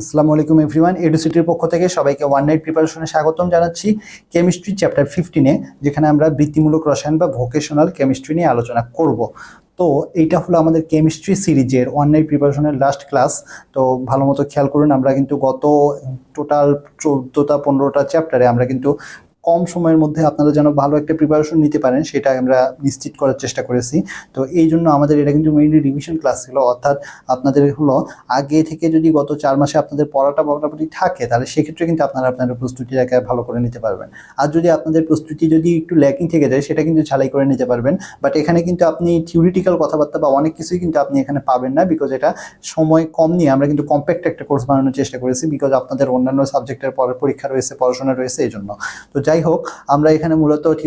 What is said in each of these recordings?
আসসালামু আলাইকুম এভরিওয়ান এডুসিটির পক্ষ থেকে সবাইকে ওয়ান নাইট প্রিপারেশনে স্বাগতম জানাচ্ছি কেমিস্ট্রি চ্যাপ্টার ফিফটিনে যেখানে আমরা বৃত্তিমূলক রসায়ন বা ভোকেশনাল কেমিস্ট্রি নিয়ে আলোচনা করব। তো এইটা হলো আমাদের কেমিস্ট্রি সিরিজের ওয়ান নাইট প্রিপারেশনের লাস্ট ক্লাস তো ভালো মতো খেয়াল করুন, আমরা কিন্তু গত টোটাল চোদ্দোটা, পনেরোটা চ্যাপ্টারে আমরা কিন্তু কম সময়ের মধ্যে আপনারা যেন ভালো একটা প্রিপারেশন নিতে পারেন, সেটা আমরা নিশ্চিত করার চেষ্টা করেছি। তো এই জন্য আমাদের এটা কিন্তু মেইনলি রিভিশন ক্লাস ছিল, অর্থাৎ আপনাদের হলো আগে থেকে যদি গত চার মাসে আপনাদের পড়াটা মোটামুটি থাকে, তাহলে সেক্ষেত্রে কিন্তু আপনারা আপনাদের প্রস্তুতিটাকে ভালো করে নিতে পারবেন। আর যদি আপনাদের প্রস্তুতি যদি একটু ল্যাকিং থেকে যায়, সেটা কিন্তু ঝালাই করে নিতে পারবেন। বাট এখানে কিন্তু আপনি থিওরিটিক্যাল কথাবার্তা বা অনেক কিছুই কিন্তু আপনি এখানে পাবেন না বিকজ এটা সময় কম নিয়ে আমরা কিন্তু কম্প্যাক্ট একটা কোর্স বানানোর চেষ্টা করেছি বিকজ আপনাদের অন্যান্য সাবজেক্টের পরে, পরীক্ষা রয়েছে, পড়াশোনা রয়েছে, এই জন্য। তো যাই হোক আমরা এখানে মূলত আহ,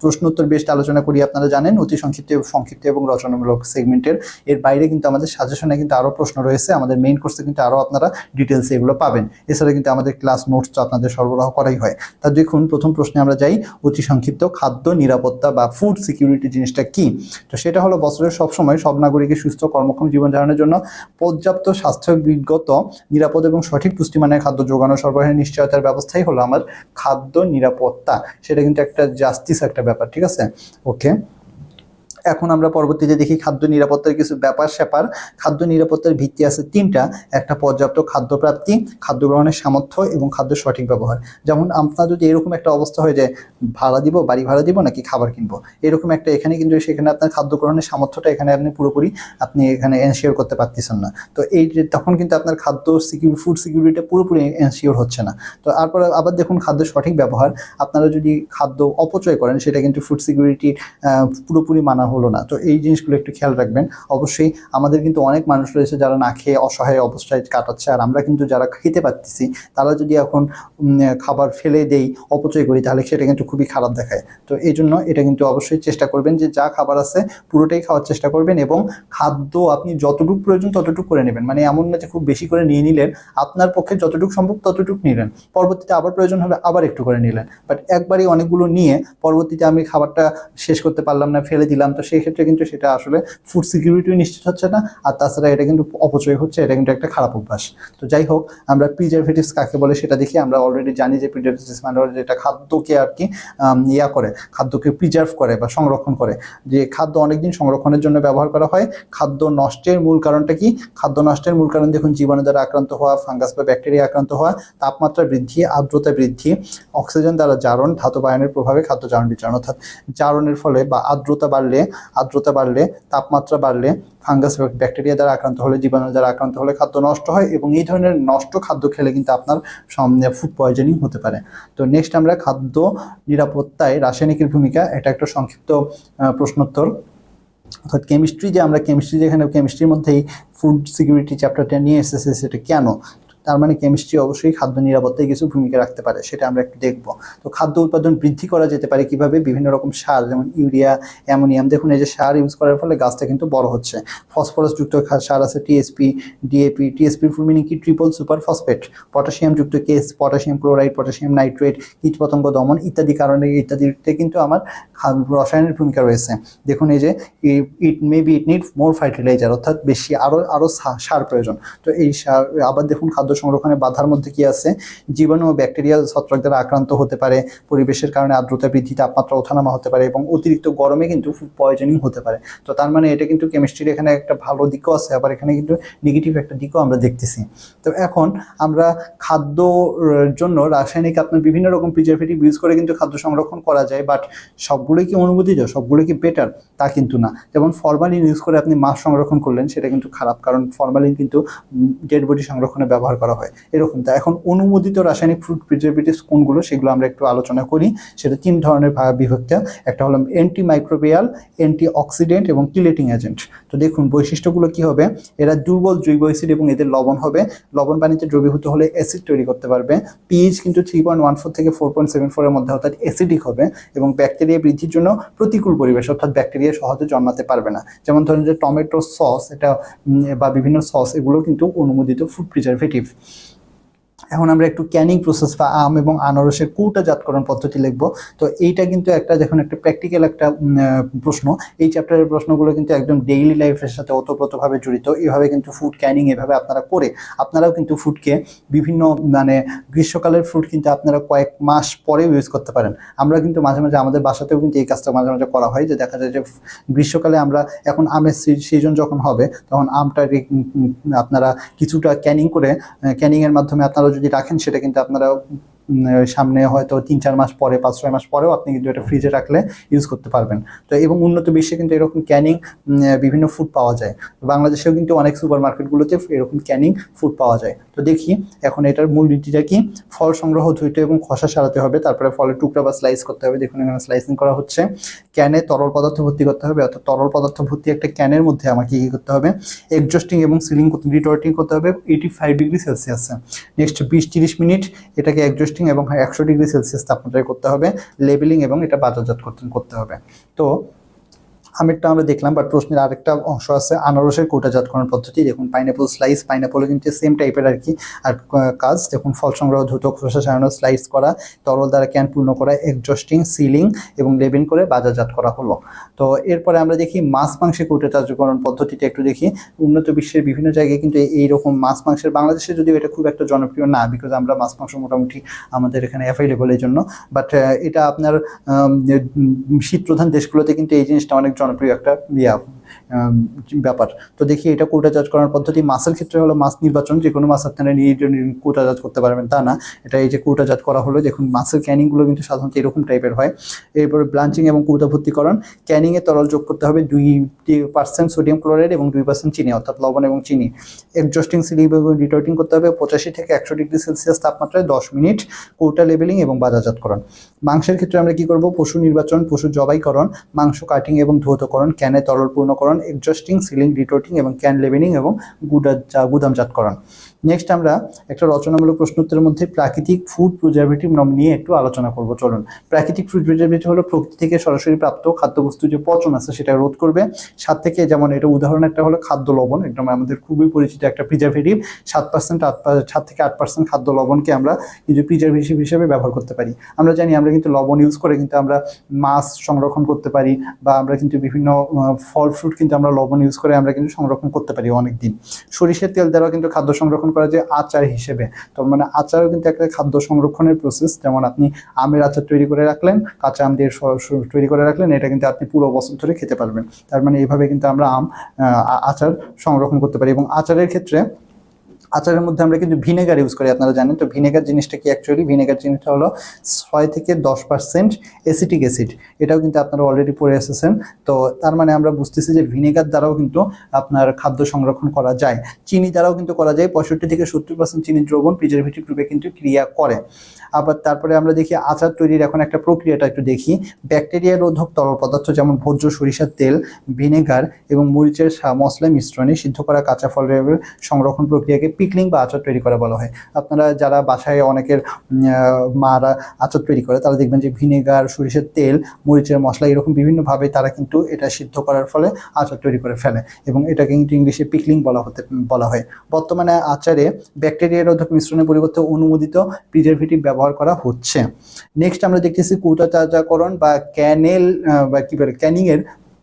প্রশ্নোত্তর বেস্ট আলোচনা করি আপনারা জানেন অতি সংক্ষিপ্ত সংক্ষিপ্ত এবং রচনামূলক সেগমেন্টের এর। বাইরে কিন্তু আমাদের সাজেশনে কিন্তু আরও প্রশ্ন রয়েছে। আমাদের মেইন কোর্সে কিন্তু আরও আপনারা ডিটেলসে এগুলো পাবেন। এছাড়া কিন্তু আমাদের ক্লাস নোটস তো আপনাদের সরবরাহ করাই হয়। তা দেখুন প্রথম প্রশ্নে আমরা যাই। অতি সংক্ষিপ্ত খাদ্য নিরাপত্তা বা ফুড সিকিউরিটি জিনিসটা কি? তো সেটা হলো বছরের সবসময় সব নাগরিকের সুস্থ কর্মক্ষম জীবন ধারণের জন্য পর্যাপ্ত স্বাস্থ্যবিগত নিরাপদ এবং সঠিক পুষ্টিমানের খাদ্য যোগানো সরবরাহের নিশ্চয়তার ব্যবস্থাই হলো আমার খাদ্য নিরাপত্তা সেটা কিন্তু একটা জাস্টিস একটা ব্যাপার ঠিক আছে? ওকে এখন আমরা পরবর্তীতে দেখি খাদ্য নিরাপত্তার কিছু ব্যাপার স্যাপার। খাদ্য নিরাপত্তার ভিত্তি আছে তিনটা। একটা পর্যাপ্ত খাদ্য প্রাপ্তি খাদ্য গ্রহণের সামর্থ্য এবং খাদ্য সঠিক ব্যবহার। যেমন আপনার যদি এরকম একটা অবস্থা হয়ে যায়, ভাড়া দিব, বাড়ি ভাড়া দিব নাকি খাবার কিনবো? এরকম একটা এখানে কিন্তু সেখানে আপনার খাদ্য গ্রহণের সামর্থ্যটা এখানে আপনি পুরোপুরি আপনি এখানে এনশিওর করতে পারতেছেন না। তো এই তখন কিন্তু আপনার খাদ্য সিকিউর ফুড সিকিউরিটি পুরোপুরি এনশিওর হচ্ছে না। তো তারপরে আবার দেখুন খাদ্য সঠিক ব্যবহার। আপনারা যদি খাদ্য অপচয় করেন, সেটা কিন্তু ফুড সিকিউরিটি পুরোপুরি মানা হলো না। তো এই জিনিসগুলো একটু খেয়াল রাখবেন। অবশ্যই আমাদের কিন্তু অনেক মানুষ রয়েছে যারা না খেয়ে অসহায় অবস্থায় কাটাচ্ছে। আর আমরা কিন্তু যারা খেতে পারতেছি, তারা যদি এখন খাবার ফেলে দেই, অপচয় করি, তাহলে সেটা কিন্তু খুবই খারাপ দেখায়। তো এই জন্য এটা কিন্তু অবশ্যই চেষ্টা করবেন যে যা খাবার আছে, পুরোটাই খাওয়ার চেষ্টা করবেন এবং খাদ্য আপনি যতটুকু প্রয়োজন ততটুকু করে নেবেন। মানে এমন না যে খুব বেশি করে নিয়ে নিলেন, আপনার পক্ষে যতটুকু সম্ভব ততটুকু নিলেন। পরবর্তীতে আবার প্রয়োজন হবে আবার একটু করে নিলেন। বাট একবারই অনেকগুলো নিয়ে পরবর্তীতে আমি খাবারটা শেষ করতে পারলাম না, ফেলে দিলাম, তো সেই ক্ষেত্রে কিন্তু সেটা আসলে ফুড সিকিউরিটি নিশ্চিত হচ্ছে না। আর তাছাড়া এটা কিন্তু অপচয় হচ্ছে, এটা কিন্তু একটা খারাপ অভ্যাস। তো যাই হোক, আমরা প্রিজারভেটিভস কাকে বলে সেটা দেখি। আমরা অলরেডি জানি যে প্রিজারভেটিভস মানে যেটা খাদ্যকে আর কি ইয়া করে, খাদ্যকে প্রিজার্ভ করে বা সংরক্ষণ করে। যে খাদ্য অনেকদিন সংরক্ষণের জন্য ব্যবহার করা হয়। খাদ্য নষ্টের মূল কারণটা কি? খাদ্য নষ্টের মূল কারণ দেখুন, জীবাণু দ্বারা আক্রান্ত হওয়া ফাঙ্গাস বা ব্যাকটেরিয়া আক্রান্ত হওয়া, তাপমাত্রা বৃদ্ধি, আর্দ্রতা বৃদ্ধি অক্সিজেন দ্বারা জারণ, ধাতব আয়নের প্রভাবে খাদ্য জারণ বিচরণ, অর্থাৎ জারণের ফলে বা আর্দ্রতা বাড়লে আর্দ্রতা বাড়লে, তাপমাত্রা বাড়লে, ফাঙ্গাস ব্যাকটেরিয়া দ্বারা আক্রান্ত হলে, জীবাণু দ্বারা আক্রান্ত হলে খাদ্য নষ্ট হয় এবং এই ধরনের নষ্ট খাদ্য খেলে কিন্তু আপনার ফুড পয়জনিং হতে পারে। তো নেক্সট আমরা খাদ্য নিরাপত্তায় রাসায়নিকের ভূমিকা, এটা একটা সংক্ষিপ্ত প্রশ্নোত্তর। অর্থাৎ কেমিস্ট্রি যে আমরা কেমিস্ট্রি যেখানে কেমিস্ট্রির মধ্যেই ফুড সিকিউরিটি চ্যাপ্টারটা নিয়ে এসেছে, সেটা কেন? তার মানে কেমিস্ট্রি অবশ্যই খাদ্য নিরাপত্তায় কিছু ভূমিকা রাখতে পারে, সেটা আমরা একটু দেখব। তো খাদ্য উৎপাদন বৃদ্ধি করা যেতে পারে কীভাবে? বিভিন্ন রকম সার, যেমন ইউরিয়া, অ্যামোনিয়াম, দেখুন এই যে সার ইউজ করার ফলে গাছটা কিন্তু বড় হচ্ছে। ফসফরাস যুক্ত সার আছে টিএসপি ডিএপি টিএসপির ফুল মিনিং কি? ট্রিপল সুপার ফসফেট পটাশিয়াম যুক্ত কেস পটাশিয়াম ক্লোরাইড পটাশিয়াম নাইট্রেট কীটপতঙ্গ দমন ইত্যাদি কারণে ইত্যাদিতে কিন্তু আমার রসায়নের ভূমিকা রয়েছে। দেখুন এই যে it may be it need more fertiliser অর্থাৎ বেশি আরও আরও সার প্রয়োজন। তো এই সার, আবার দেখুন খাদ্য সংরক্ষণের বাধার মধ্যে কি আছে? জীবাণু ও ব্যাকটেরিয়া ছত্রাক দ্বারা আক্রান্ত হতে পারে, পরিবেশের কারণে আর্দ্রতা বৃদ্ধি, তাপমাত্রা ওঠানামা হতে পারে এবং অতিরিক্ত গরমে কিন্তু ফুড পয়জনিং হতে পারে। তো তার মানে এটা কিন্তু কেমিস্ট্রির এখানে একটা ভালো দিকও আছে, আবার এখানে কিন্তু নেগেটিভ একটা দিকও আমরা দেখতেছি। তো এখন আমরা খাদ্যর জন্য রাসায়নিক আপনার বিভিন্ন রকম প্রিজারভেটিভ ইউজ করে কিন্তু খাদ্য সংরক্ষণ করা যায় বাট সবগুলোই কি অনুমোদিত? সবগুলো কি বেটার তা কিন্তু না। যেমন ফরমালিন ইউজ করে আপনি মাছ সংরক্ষণ করলেন, সেটা কিন্তু খারাপ, কারণ ফরমালিন কিন্তু ডেড বডি সংরক্ষণে ব্যবহার করা হয়। এরকম তা এখন অনুমোদিত রাসায়নিক ফ্রুট প্রিজারভেটিভস কোনগুলো সেগুলো আমরা একটু আলোচনা করি। সেটা তিন ধরনের ভাগ বিভক্ত। একটা হলো অ্যান্টি মাইক্রোবিয়াল অ্যান্টি অক্সিডেন্ট এবং কিলেটিং এজেন্ট তো দেখুন, বৈশিষ্ট্যগুলো কি হবে? এরা দুর্বল জৈব অ্যাসিড এবং এদের লবণ হবে। লবণ পানিতে দ্রবীভূত হলে অ্যাসিড তৈরি করতে পারবে। পিএইচ কিন্তু থ্রি পয়েন্ট ওয়ান ফোর থেকে ফোর পয়েন্ট সেভেন ফোরের মধ্যে অর্থাৎ অ্যাসিডিক হবে এবং ব্যাকটেরিয়া বৃদ্ধির জন্য প্রতিকূল পরিবেশ অর্থাৎ ব্যাকটেরিয়া সহজে জন্মাতে পারবে না। যেমন ধরেন যে টমেটো সস এটা বা বিভিন্ন সস এগুলো কিন্তু অনুমোদিত ফুড প্রিজারভেটিভ believe এখন আমরা একটু ক্যানিং প্রসেস বা আম এবং আনারসের কুটা জাতকরণ পদ্ধতি লিখব। তো এইটা কিন্তু একটা যখন একটা প্র্যাকটিক্যাল একটা প্রশ্ন, এই চ্যাপ্টারের প্রশ্নগুলো কিন্তু একদম ডেইলি লাইফের সাথে ওতপ্রোতভাবে জড়িত। এভাবে কিন্তু ফুড ক্যানিং এভাবে আপনারা করে, আপনারাও কিন্তু ফুডকে বিভিন্ন মানে গ্রীষ্মকালের ফুড কিন্তু আপনারা কয়েক মাস পরেও ইউজ করতে পারেন। আমরা কিন্তু মাঝে মাঝে আমাদের বাসাতেও কিন্তু এই কাজটা মাঝে মাঝে করা হয় যে দেখা যায় যে গ্রীষ্মকালে আমরা এখন আমের সিজন যখন হবে, তখন আমটা আপনারা কিছুটা ক্যানিং করে ক্যানিংয়ের মাধ্যমে আপনারা যদি রাখেন সেটা কিন্তু আপনারা সামনে হয়তো তিন, চার মাস পরে, পাঁচ, ছয় মাস পরেও আপনি কিন্তু এটা ফ্রিজে রাখলে ইউজ করতে পারবেন। তো এবং উন্নত বিশ্বে কিন্তু এরকম ক্যানিং বিভিন্ন ফুড পাওয়া যায়। বাংলাদেশেও কিন্তু অনেক সুপার মার্কেটগুলোতে এরকম ক্যানিং ফুড পাওয়া যায়। তো দেখি এখন এটার মূল নীতিটা কি? ফল সংগ্রহ, ধুইতে এবং খসা সারাতে হবে, তারপরে ফলের টুকরা বা স্লাইস করতে হবে, দেখুন এখানে স্লাইসিং করা হচ্ছে। ক্যানে তরল পদার্থ ভর্তি করতে হবে, অর্থাৎ তরল পদার্থ ভর্তি একটা ক্যানের মধ্যে আমাকে কী করতে হবে? এডজাস্টিং এবং সিলিং করতে রিটর্টিং করতে হবে এইটি ফাইভ ডিগ্রি সেলসিয়াসে নেক্সট বিশ, তিরিশ মিনিট এটাকে অ্যাডজাস্টিং এবং একশো ডিগ্রি সেলসিয়াস তাপমাত্রায় করতে হবে লেবেলিং এবং এটা বাজারজাত করতে হবে। তো আমেরটা আমরা দেখলাম বাট প্রশ্নের আরেকটা অংশ আছে, আনারসের কোটাজাতকরণ পদ্ধতি। দেখুন পাইনাপল স্লাইস পাইনাপলও কিন্তু সেম টাইপের আর কি, আর কাজ। দেখুন, ফল সংগ্রহ দ্রুত খোসা সারানো স্লাইস করা, তরল দ্বারা ক্যান পূর্ণ করা এডজাস্টিং সিলিং এবং লেবেল করে বাজারজাত করা হলো। তো এরপরে আমরা দেখি মাছ মাংসের কোটাজাতকরণ পদ্ধতিটা একটু দেখি। উন্নত বিশ্বের বিভিন্ন জায়গায় কিন্তু এই- এইরকম মাছ মাংসের, বাংলাদেশে যদিও এটা খুব একটা জনপ্রিয় না বিকজ আমরা মাছ মাংস মোটামুটি আমাদের এখানে অ্যাভেলেবল এই জন্য। বাট এটা আপনার শীত প্রধান দেশগুলোতে কিন্তু এই জিনিসটা অনেক জনপ্রিয় একটা ইয়া ব্যাপার। তো দেখি এটা কোটাজাত করার পদ্ধতি। মাছের ক্ষেত্রে হলো মাছ নির্বাচন, যে কোনো মাছ আপনারা নিয়ে কোটাজাত করতে পারবেন। তা না, এটা এই যে কোটাজাত করা হলো, দেখুন মাছের ক্যানিংগুলো কিন্তু সাধারণত এরকম টাইপের হয়। এরপরে ব্লাঞ্চিং এবং কৌটা ভর্তিকরণ। ক্যানিংয়ে তরল যোগ করতে হবে দুই পার্সেন্ট সোডিয়াম ক্লোরাইড এবং দুই পার্সেন্ট চিনি, অর্থাৎ লবণ এবং চিনি। এডজাস্টিং সিলিং এবং রিটার্টিং করতে হবে পঁচাশি থেকে একশো ডিগ্রি সেলসিয়াস তাপমাত্রায় দশ মিনিট কৌটা লেবেলিং এবং বাজারজাতকরণ। মাংসের ক্ষেত্রে আমরা কি করব? পশু নির্বাচন, পশু জবাইকরণ, মাংস কাটিং এবং ধৌতকরণ। ক্যানে তরল পূর্ণকরণ এক্সস্টিং সিলিং রিটোটিং এবং ক্যান লেভেনিং এবং গুদামজাতকরণ নেক্সট আমরা একটা রচনামূলক প্রশ্নোত্তরের মধ্যে প্রাকৃতিক ফুড প্রিজারভেটিভ নাম নিয়ে একটু আলোচনা করব, চলুন। প্রাকৃতিক ফুড প্রিজারভেটিভ হলো প্রকৃতি থেকে সরাসরি প্রাপ্ত খাদ্যবস্তু যে পচন আছে সেটা রোধ করবে। সাত থেকে যেমন এটা উদাহরণ একটা হলো খাদ্য লবণ, একদম আমাদের খুবই পরিচিত একটা প্রিজারভেটিভ সাত পার্সেন্ট আট সাত থেকে আট পার্সেন্ট খাদ্য লবণকে আমরা কিন্তু প্রিজারভেটিভ হিসেবে ব্যবহার করতে পারি। আমরা জানি আমরা কিন্তু লবণ ইউজ করে কিন্তু আমরা মাছ সংরক্ষণ করতে পারি বা আমরা কিন্তু বিভিন্ন ফল ফ্রুট কিন্তু আমরা লবণ ইউজ করে আমরা কিন্তু সংরক্ষণ করতে পারি অনেক দিন সরিষার তেল দ্বারাও কিন্তু খাদ্য সংরক্ষণ করা যায় আচার হিসেবে। তো মানে আচারও কিন্তু একটা খাদ্য সংরক্ষণের প্রসেস যেমন আপনি আমের আচার তৈরি করে রাখলেন, কাঁচা আম দিয়ে তৈরি করে রাখলেন, এটা কিন্তু আপনি পুরো বছর ধরে খেতে পারবেন। তার মানে এইভাবে কিন্তু আমরা আম আচার সংরক্ষণ করতে পারি। এবং আচারের ক্ষেত্রে আচারের মধ্যে আমরা কিন্তু ভিনেগার ইউজ করি, আপনারা জানেন। তো ভিনেগার জিনিসটা কি অ্যাকচুয়ালি ভিনেগার জিনিসটা হলো ছয় থেকে দশ পার্সেন্ট অ্যাসিটিক অ্যাসিড এটাও কিন্তু আপনারা অলরেডি পড়ে এসেছেন। তো তার মানে আমরা বুঝতেছি যে ভিনেগার দ্বারাও কিন্তু আপনার খাদ্য সংরক্ষণ করা যায়। চিনি দ্বারাও কিন্তু করা যায়। পঁয়ষট্টি থেকে সত্তর পার্সেন্ট চিনির দ্রবণ প্রিজারভেটিভ রূপে কিন্তু ক্রিয়া করে। আবার তারপরে আমরা দেখি আচার তৈরির এখন একটা প্রক্রিয়াটা একটু দেখি। ব্যাকটেরিয়া রোধক তরল পদার্থ যেমন ভোজ্য, সরিষার তেল ভিনেগার এবং মরিচের মশলা মিশ্রণে সিদ্ধ করা কাঁচা ফলের সংরক্ষণ প্রক্রিয়াকে পিকলিং বা আচার তৈরি করা বলা হয়। আপনারা যারা বাসায় অনেকের মারা আচার তৈরি করে, তারা দেখবেন যে ভিনেগার, সরিষার তেল, মরিচের মশলা এরকম বিভিন্নভাবে তারা কিন্তু এটা সিদ্ধ করার ফলে আচার তৈরি করে ফেলে এবং এটাকে কিন্তু ইংলিশে পিকলিং বলা হতে, বলা হয়। বর্তমানে আচারে ব্যাকটেরিয়া রোধক মিশ্রণের পরিবর্তে অনুমোদিত প্রিজারভেটিভ ব্যবহার করা হচ্ছে। নেক্সট আমরা দেখতেছি কৌটাচাজাকরণ বা ক্যানেল বা কী বলে, ক্যানিংয়ের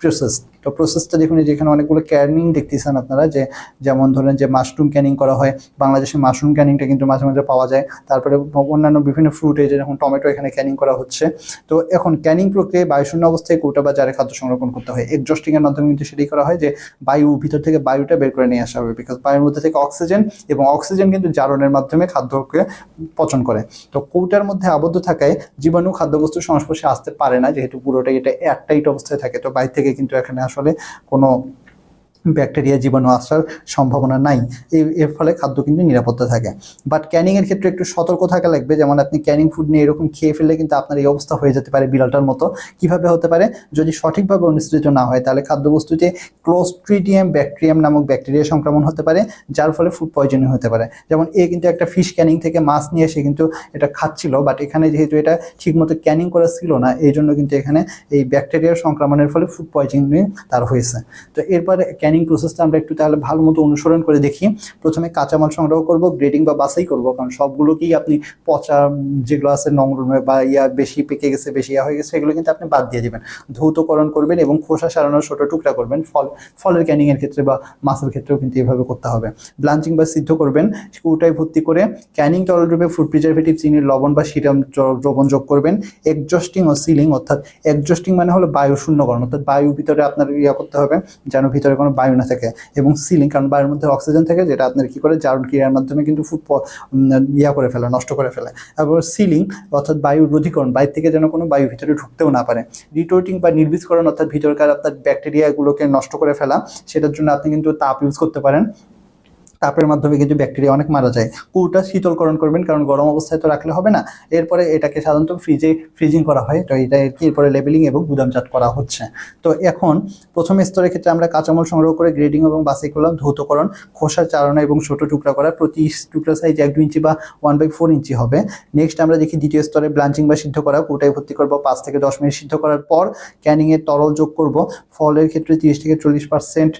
প্রসেস তো প্রসেসটা দেখুন, এই যে এখানে অনেকগুলো ক্যানিং দেখতেছেন আপনারা, যে যেমন ধরেন যে মাশরুম ক্যানিং করা হয়, বাংলাদেশে মাশরুম ক্যানিংটা কিন্তু মাঝে মাঝে পাওয়া যায়। তারপরে অন্যান্য বিভিন্ন ফ্রুটে যেরকম টমেটো এখানে ক্যানিং করা হচ্ছে। তো এখন ক্যানিং প্রক্রিয়ায় বায়ুশূন্য অবস্থায় কৌটা বা জারে খাদ্য সংরক্ষণ করতে হয়। এক্সস্টিং এর মাধ্যমে কিন্তু সেটাই করা হয় যে, বায়ু ভিতর থেকে বায়ুটা বের করে নিয়ে আসা হবে বিকজ বায়ুর মধ্যে থেকে অক্সিজেন এবং অক্সিজেন কিন্তু জারণের মাধ্যমে খাদ্যকে পচন করে। তো কৌটার মধ্যে আবদ্ধ থাকায় জীবাণু খাদ্যবস্তুর সংস্পর্শে আসতে পারে না, যেহেতু পুরোটাই এটা এয়ারটাইট অবস্থায় থাকে, তো বাইরে থেকে কিন্তু এখানে আসলে কোনো ব্যাকটেরিয়া, জীবাণু আসার সম্ভাবনা নাই। এই এর ফলে খাদ্য কিন্তু নিরাপত্তা থাকে। বাট ক্যানিংয়ের ক্ষেত্রে একটু সতর্ক থাকা লাগবে। যেমন আপনি ক্যানিং ফুড নিয়ে এরকম খেয়ে ফেললে কিন্তু আপনার এই অবস্থা হয়ে যেতে পারে বিড়ালটার মতো। কীভাবে হতে পারে? যদি সঠিকভাবে অনুসৃত না হয়, তাহলে খাদ্যবস্তুতে ক্লোস্ট্রিডিয়াম ব্যাকটেরিয়াম নামক ব্যাকটেরিয়া সংক্রমণ হতে পারে, যার ফলে ফুড পয়জনিং হতে পারে। যেমন এ কিন্তু একটা ফিশ ক্যানিং থেকে মাছ নিয়ে এসে কিন্তু এটা খাচ্ছিল বাট এখানে যেহেতু এটা ঠিকমতো ক্যানিং করা ছিল না এই জন্য কিন্তু এখানে এই ব্যাকটেরিয়ার সংক্রমণের ফলে ফুড পয়জনিং তার হয়েছে। তো এরপরে ক্যানিং ক্যানিং প্রসেসটা আমরা একটু তাহলে ভালো মতো অনুসরণ করে দেখি। প্রথমে কাঁচামাল সংগ্রহ করব গ্রেডিং বা বাছাই করব, কারণ সবগুলোকেই আপনি পচা যেগুলো আছে নোংর বা ইয়া বেশি পেকে গেছে, বেশি ইয়া হয়ে গেছে এগুলো কিন্তু আপনি বাদ দিয়ে দিবেন। ধৌতকরণ করবেন এবং খোসা সারানোর ছোট টুকরা করবেন। ফল, ফলের ক্যানিং এর ক্ষেত্রে বা মাছের ক্ষেত্রেও কিন্তু এভাবে করতে হবে। ব্লাঞ্চিং বা সিদ্ধ করবেন কুটায় ভর্তি করে ক্যানিং তরল রূপে ফুড প্রিজারভেটিভ চিনির লবণ বা সিরাম দ্রবণ যোগ করবেন। একজস্টিং ও সিলিং অর্থাৎ একজস্টিং মানে হলো বায়ু শূন্যকরণ অর্থাৎ বায়ু ভিতরে আপনার ইয়া করতে হবে, যেন ভিতরে কোনো বায়ু না থাকে এবং সিলিং, কারণ বায়ুর মধ্যে অক্সিজেন থাকে যেটা আপনার কী করে? জারণ ক্রিয়ার মাধ্যমে কিন্তু ফুড ইয়া করে ফেলে, নষ্ট করে ফেলে। তারপর সিলিং, অর্থাৎ বায়ু রোধীকরণ, বাইর থেকে যেন কোনো বায়ু ভিতরে ঢুকতেও না পারে। রিটোর্টিং বা নির্বীজকরণ, অর্থাৎ ভিতরকার আপনার ব্যাকটেরিয়াগুলোকে নষ্ট করে ফেলা, সেটার জন্য আপনি কিন্তু তাপ ইউজ করতে পারেন। তাপের মাধ্যমে কিন্তু ব্যাকটেরিয়া অনেক মারা যায়। কুটা শীতলকরণ করবেন, কারণ গরম অবস্থায় তো রাখলে হবে না। এরপরে এটাকে সাধারণত ফ্রিজে, ফ্রিজিং করা হয়। তো এটা এরপরে লেবেলিং এবং গুদামজাত করা হচ্ছে। তো এখন প্রথম স্তরের ক্ষেত্রে আমরা কাঁচামাল সংগ্রহ করে গ্রেডিং এবং বাছাই করলাম ধৌতকরণ, খোসা চারণা এবং ছোট টুকরা করা। প্রতি টুকরা সাইজ এক দু ইঞ্চি বা ওয়ান বাই ফোর ইঞ্চি হবে। নেক্সট আমরা দেখি দ্বিতীয় স্তরে ব্লাঞ্চিং বা সিদ্ধ করা। কুটায় ভর্তি করব পাঁচ থেকে দশ মিনিট সিদ্ধ করার পর ক্যানিংয়ের তরল যোগ করব। ফলের ক্ষেত্রে তিরিশ থেকে চল্লিশ পার্সেন্ট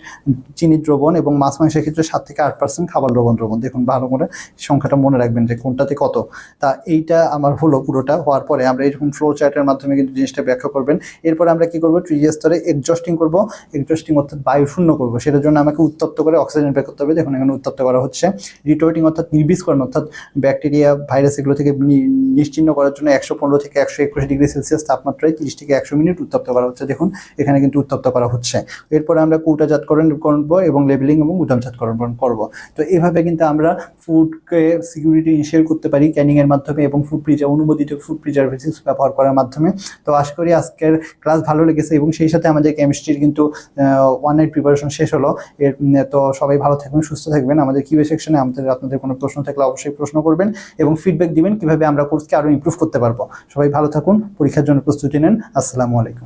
চিনির দ্রবণ এবং মাছ মাংসের ক্ষেত্রে সাত থেকে আট পার্সেন্ট খাবার দ্রবণ দ্রবণ। দেখুন, ভালো করে সংখ্যাটা মনে রাখবেন যে কোনটাতে কত। তা এইটা আমার হলো পুরোটা, হওয়ার পরে আমরা এরকম ফ্লো চার্টের মাধ্যমে কিন্তু জিনিসটা ব্যাখ্যা করবেন। এরপরে আমরা কি করব? তৃতীয় স্তরে এক্সজস্টিং করব। এক্সজস্টিং অর্থাৎ বায়ু শূন্য করব। সেটার জন্য আমাকে উত্তপ্ত করে অক্সিজেন বের করতে হবে। দেখুন, এখানে উত্তপ্ত করা হচ্ছে। রিটোটিং অর্থাৎ নির্বীজকরণ অর্থাৎ ব্যাকটেরিয়া ভাইরাস এগুলো থেকে নি- নিশ্চিহ্ন করার জন্য একশো পনেরো থেকে একশো একুশ ডিগ্রি সেলসিয়াস তাপমাত্রায় তিরিশ থেকে একশো মিনিট উত্তপ্ত করা হচ্ছে। দেখুন, এখানে কিন্তু উত্তপ্ত করা হচ্ছে। এরপরে আমরা কৌটাজাতকরণ করব এবং লেবেলিং এবং গুদামজাতকরণ করব। তো এভাবে কিন্তু আমরা ফুডকে সিকিউরিটি ইনশিওর করতে পারি ক্যানিংয়ের মাধ্যমে এবং ফুড প্রিজার অনুমোদিত ফুড প্রিজারভেটিভস ব্যবহার করার মাধ্যমে। তো আশা করি আজকের ক্লাস ভালো লেগেছে এবং সেই সাথে আমাদের কেমিস্ট্রির কিন্তু ওয়ান নাইট প্রিপারেশন শেষ হলো। এর তো সবাই ভালো থাকবেন, সুস্থ থাকবেন। আমাদের কিউ সেকশনে আমাদের আপনাদের কোনো প্রশ্ন থাকলে অবশ্যই প্রশ্ন করবেন এবং ফিডব্যাক দিবেন কীভাবে আমরা কোর্সকে আরও ইমপ্রুভ করতে পারব। সবাই ভালো থাকুন, পরীক্ষার জন্য প্রস্তুতি নেন। আসসালামু আলাইকুম।